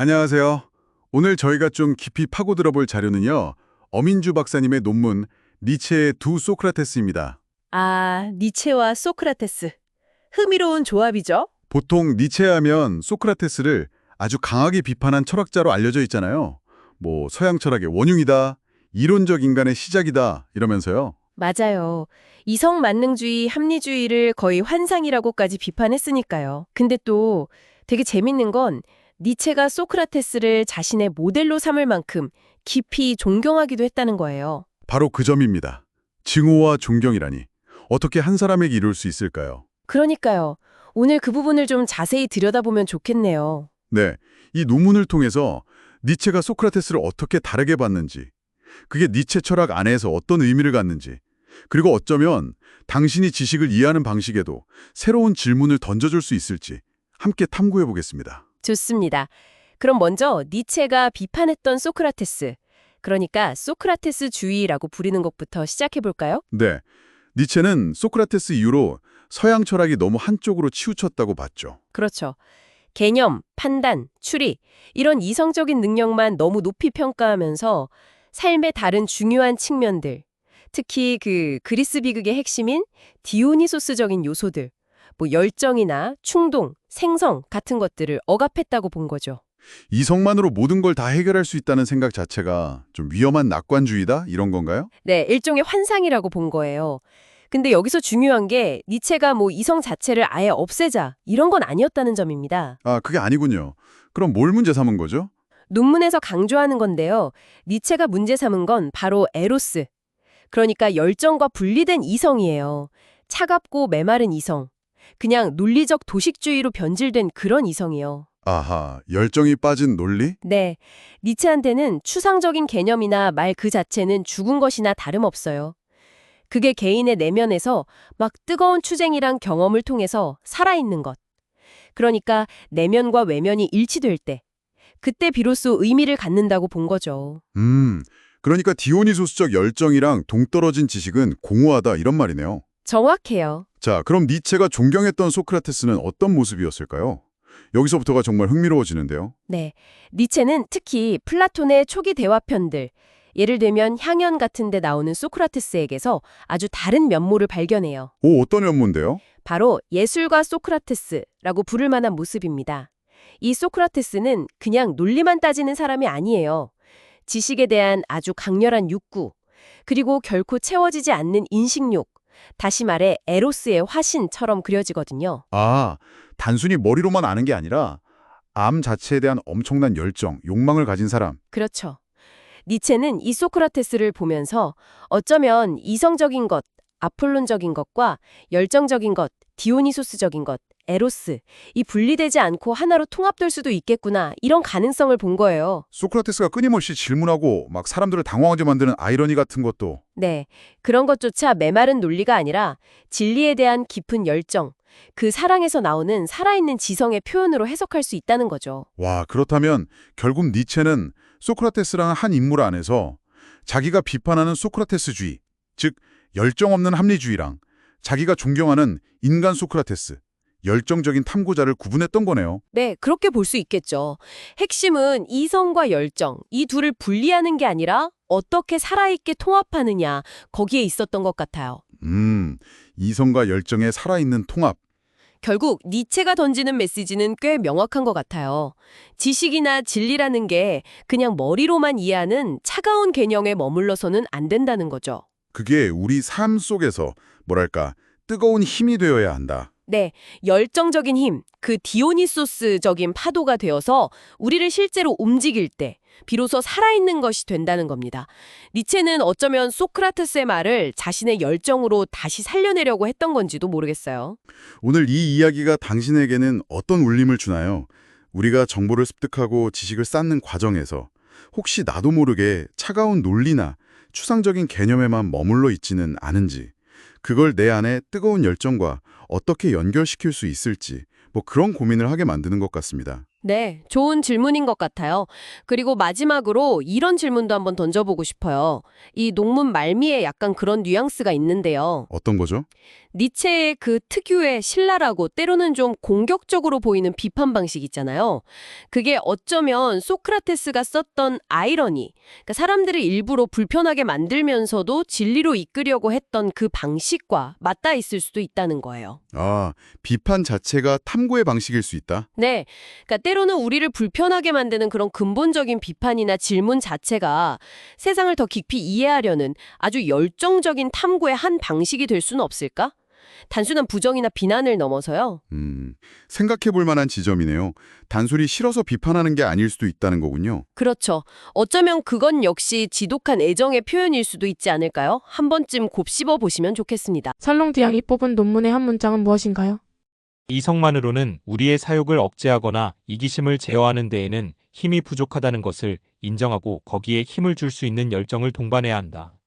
안녕하세요. 오늘 저희가 좀 깊이 파고들어 볼 자료는요. 어민주 박사님의 논문 니체의 두 소크라테스입니다. 아, 니체와 소크라테스. 흥미로운 조합이죠? 보통 니체 하면 소크라테스를 아주 강하게 비판한 철학자로 알려져 있잖아요. 뭐 서양 철학의 원흉이다, 이론적 인간의 시작이다 이러면서요. 맞아요. 이성 만능주의, 합리주의를 거의 환상이라고까지 비판했으니까요. 근데 또 되게 재밌는 건 니체가 소크라테스를 자신의 모델로 삼을 만큼 깊이 존경하기도 했다는 거예요. 바로 그 점입니다. 증오와 존경이라니 어떻게 한 사람에게 이룰 수 있을까요? 그러니까요. 오늘 그 부분을 좀 자세히 들여다보면 좋겠네요. 네, 이 논문을 통해서 니체가 소크라테스를 어떻게 다르게 봤는지, 그게 니체 철학 안에서 어떤 의미를 갖는지, 그리고 어쩌면 당신이 지식을 이해하는 방식에도 새로운 질문을 던져줄 수 있을지 함께 탐구해 보겠습니다. 좋습니다. 그럼 먼저 니체가 비판했던 소크라테스, 그러니까 소크라테스 주의라고 부리는 것부터 시작해 볼까요? 네, 니체는 소크라테스 이후로 서양 철학이 너무 한쪽으로 치우쳤다고 봤죠. 그렇죠. 개념, 판단, 추리 이런 이성적인 능력만 너무 높이 평가하면서 삶의 다른 중요한 측면들, 특히 그 그리스 비극의 핵심인 디오니소스적인 요소들, 뭐 열정이나 충동, 생성 같은 것들을 억압했다고 본 거죠. 이성만으로 모든 걸 다 해결할 수 있다는 생각 자체가 좀 위험한 낙관주의다 이런 건가요? 네, 일종의 환상이라고 본 거예요. 근데 여기서 중요한 게 니체가 뭐 이성 자체를 아예 없애자 이런 건 아니었다는 점입니다. 아, 그게 아니군요. 그럼 뭘 문제 삼은 거죠? 논문에서 강조하는 건데요. 니체가 문제 삼은 건 바로 에로스. 그러니까 열정과 분리된 이성이에요. 차갑고 메마른 이성. 그냥 논리적 도식주의로 변질된 그런 이성이요. 아하, 열정이 빠진 논리? 네, 니체한테는 추상적인 개념이나 말 그 자체는 죽은 것이나 다름없어요. 그게 개인의 내면에서 막 뜨거운 추쟁이랑 경험을 통해서 살아있는 것. 그러니까 내면과 외면이 일치될 때, 그때 비로소 의미를 갖는다고 본 거죠. 음, 그러니까 디오니소스적 열정이랑 동떨어진 지식은 공허하다 이런 말이네요. 정확해요. 자, 그럼 니체가 존경했던 소크라테스는 어떤 모습이었을까요? 여기서부터가 정말 흥미로워지는데요. 네, 니체는 특히 플라톤의 초기 대화편들, 예를 들면 향연 같은 데 나오는 소크라테스에게서 아주 다른 면모를 발견해요. 오, 어떤 면모인데요? 바로 예술가 소크라테스라고 부를 만한 모습입니다. 이 소크라테스는 그냥 논리만 따지는 사람이 아니에요. 지식에 대한 아주 강렬한 욕구, 그리고 결코 채워지지 않는 인식욕, 다시 말해 에로스의 화신처럼 그려지거든요. 아, 단순히 머리로만 아는 게 아니라 암 자체에 대한 엄청난 열정, 욕망을 가진 사람. 그렇죠. 니체는 이 소크라테스를 보면서 어쩌면 이성적인 것, 아폴론적인 것과 열정적인 것, 디오니소스적인 것, 에로스, 이 분리되지 않고 하나로 통합될 수도 있겠구나 이런 가능성을 본 거예요. 소크라테스가 끊임없이 질문하고 막 사람들을 당황하게 만드는 아이러니 같은 것도 네, 그런 것조차 메마른 논리가 아니라 진리에 대한 깊은 열정, 그 사랑에서 나오는 살아있는 지성의 표현으로 해석할 수 있다는 거죠. 와, 그렇다면 결국 니체는 소크라테스라는 한 인물 안에서 자기가 비판하는 소크라테스주의, 즉 열정 없는 합리주의랑 자기가 존경하는 인간 소크라테스, 열정적인 탐구자를 구분했던 거네요. 네, 그렇게 볼 수 있겠죠. 핵심은 이성과 열정, 이 둘을 분리하는 게 아니라 어떻게 살아있게 통합하느냐, 거기에 있었던 것 같아요. 음, 이성과 열정의 살아있는 통합. 결국 니체가 던지는 메시지는 꽤 명확한 것 같아요. 지식이나 진리라는 게 그냥 머리로만 이해하는 차가운 개념에 머물러서는 안 된다는 거죠. 그게 우리 삶 속에서 뭐랄까 뜨거운 힘이 되어야 한다. 네, 열정적인 힘, 그 디오니소스적인 파도가 되어서 우리를 실제로 움직일 때 비로소 살아있는 것이 된다는 겁니다. 니체는 어쩌면 소크라테스의 말을 자신의 열정으로 다시 살려내려고 했던 건지도 모르겠어요. 오늘 이 이야기가 당신에게는 어떤 울림을 주나요? 우리가 정보를 습득하고 지식을 쌓는 과정에서 혹시 나도 모르게 차가운 논리나 추상적인 개념에만 머물러 있지는 않은지, 그걸 내 안에 뜨거운 열정과 어떻게 연결시킬 수 있을지, 뭐 그런 고민을 하게 만드는 것 같습니다. 네, 좋은 질문인 것 같아요. 그리고 마지막으로 이런 질문도 한번 던져보고 싶어요. 이 논문 말미에 약간 그런 뉘앙스가 있는데요. 어떤 거죠? 니체의 그 특유의 신랄하고 때로는 좀 공격적으로 보이는 비판 방식 있잖아요. 그게 어쩌면 소크라테스가 썼던 아이러니, 그러니까 사람들을 일부러 불편하게 만들면서도 진리로 이끌려고 했던 그 방식과 맞닿아 있을 수도 있다는 거예요. 아, 비판 자체가 탐구의 방식일 수 있다. 네. 그러니까 때로는 우리를 불편하게 만드는 그런 근본적인 비판이나 질문 자체가 세상을 더 깊이 이해하려는 아주 열정적인 탐구의 한 방식이 될 수는 없을까? 단순한 부정이나 비난을 넘어서요. 음, 생각해 볼 만한 지점이네요. 단순히 싫어서 비판하는 게 아닐 수도 있다는 거군요. 그렇죠. 어쩌면 그건 역시 지독한 애정의 표현일 수도 있지 않을까요? 한 번쯤 곱씹어 보시면 좋겠습니다. 설롱디앙이 뽑은 논문의 한 문장은 무엇인가요? 이성만으로는 우리의 사욕을 억제하거나 이기심을 제어하는 데에는 힘이 부족하다는 것을 인정하고 거기에 힘을 줄 수 있는 열정을 동반해야 한다.